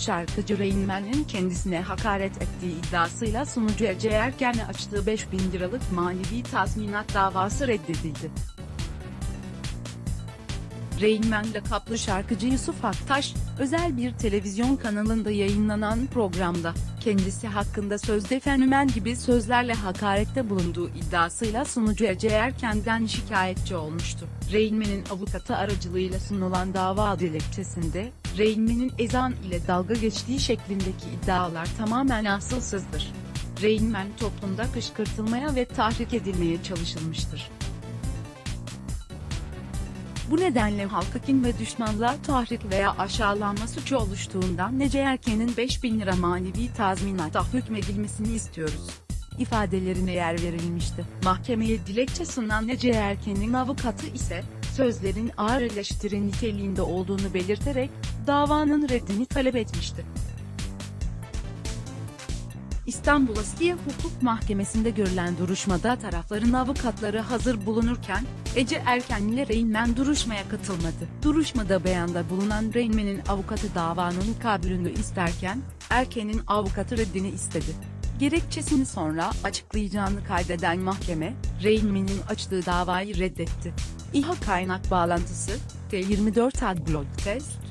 Şarkıcı Rain kendisine hakaret ettiği iddiasıyla sunucu Ece Erken'e açtığı 5000 liralık manevi tazminat davası reddedildi. Rain Man lakaplı şarkıcı Yusuf Aktaş, özel bir televizyon kanalında yayınlanan programda, kendisi hakkında sözde fenomen gibi sözlerle hakarette bulunduğu iddiasıyla sunucu Ece Erken'den şikayetçi olmuştu. Rain Man'in avukatı aracılığıyla sunulan dava dilekçesinde, Rain Man'in ezan ile dalga geçtiği şeklindeki iddialar tamamen asılsızdır. Rain Man toplumda kışkırtılmaya ve tahrik edilmeye çalışılmıştır. Bu nedenle halka kin ve düşmanlığa tahrik veya aşağılanma suçu oluştuğundan Nece Erken'in 5000 lira manevi tazminata hükmedilmesini istiyoruz. ifadelerine yer verilmişti. Mahkemeye dilekçe sunan Nece Erken'in avukatı ise, sözlerin ağır eleştiri niteliğinde olduğunu belirterek, davanın reddini talep etmişti. İstanbul Asliye Hukuk Mahkemesi'nde görülen duruşmada tarafların avukatları hazır bulunurken, Ece Erken ile Reynmen duruşmaya katılmadı. Duruşmada beyanda bulunan Reynmen'in avukatı davanın kabulünü isterken, Erken'in avukatı reddini istedi. Gerekçesini sonra açıklayacağını kaydeden mahkeme, Reynmen'in açtığı davayı reddetti. İHA kaynak bağlantısı, T24 Adblog Test,